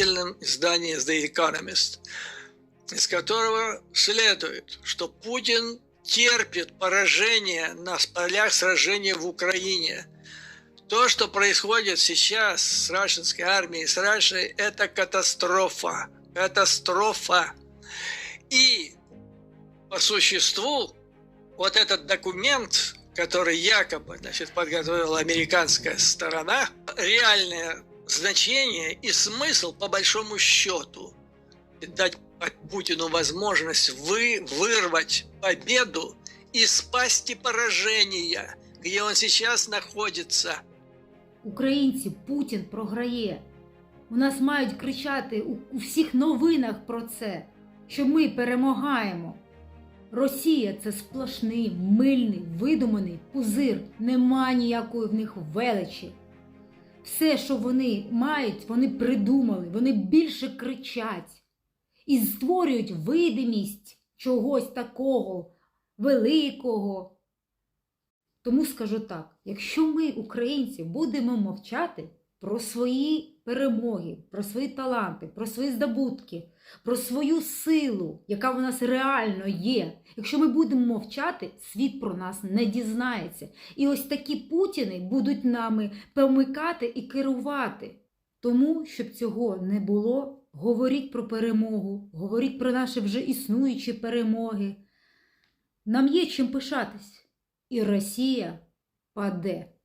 замечательном издании The Economist, из которого следует, что Путин терпит поражение на полях сражения в Украине. То, что происходит сейчас с рашинской армией, с Рашей, это катастрофа. Катастрофа. И по существу вот этот документ, который якобы значит, подготовила американская сторона, реальное значение и смысл по большому счету дать Путину возможность вы, вырвать победу из пасти поражения, где он сейчас находится. Українці, Путін програє. У нас мають кричати у, у всіх новинах про це, що ми перемагаємо. Росія це сплошний, мильний, видуманий пузир. Нема ніякої в них величі. Все, що вони мають, вони придумали, вони більше кричать і створюють видимість чогось такого великого. Тому скажу так: якщо ми, українці, будемо мовчати про свої перемоги, про свої таланти, про свої здобутки, про свою силу, яка в нас реально є, якщо ми будемо мовчати, світ про нас не дізнається. І ось такі путіни будуть нами помикати і керувати. Тому, щоб цього не було, говоріть про перемогу, говоріть про наші вже існуючі перемоги. Нам є чим пишатись, і Росія паде.